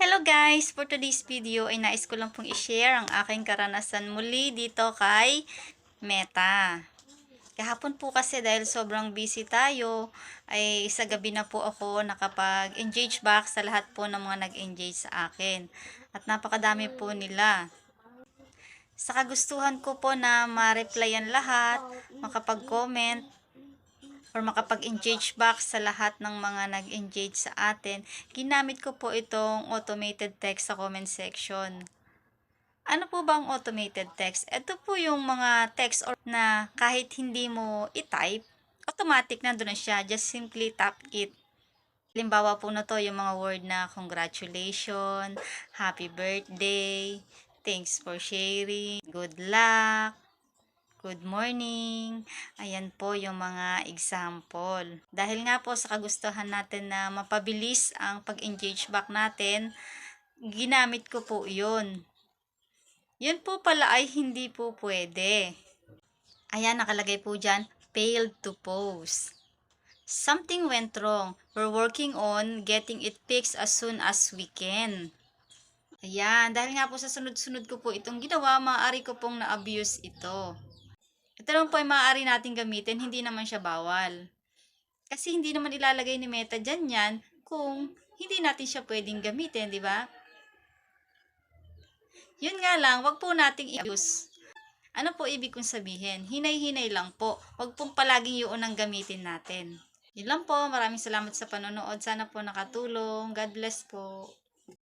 Hello guys! For today's video ay nais ko lang pong i-share ang aking karanasan muli dito kay Meta. Kahapon po kasi dahil sobrang busy tayo, ay sa gabi na po ako nakapag-engage back sa lahat po ng mga nag-engage sa akin. At napakadami po nila. Sa kagustuhan ko po na ma-replyan lahat, makapag-comment, or makapag-engage back sa lahat ng mga nag-engage sa atin, ginamit ko po itong automated text sa comment section. Ano po ba ang automated text? Ito po yung mga text or na kahit hindi mo i-type, automatic na doon na siya. Just simply tap it. Halimbawa po na to yung mga word na congratulations, happy birthday, thanks for sharing, good luck, Good morning! Ayan po yung mga example. Dahil nga po sa kagustuhan natin na mapabilis ang pag-engage back natin, ginamit ko po yun. Yun po pala ay hindi po pwede. Ayan, nakalagay po dyan, failed to post. Something went wrong. We're working on getting it fixed as soon as we can. Ayan, dahil nga po sa sunod-sunod ko po itong ginawa, maaari ko pong na-abuse ito. Ito naman po ay maaari natin gamitin, hindi naman siya bawal. Kasi hindi naman ilalagay ni Meta dyan yan kung hindi natin siya pwedeng gamitin, di ba? Yun nga lang, wag po nating i-use. Ano po ibig kong sabihin? Hinay-hinay lang po. Wag pong palaging yun ang gamitin natin. Yun lang po. Maraming salamat sa panonood. Sana po nakatulong. God bless po.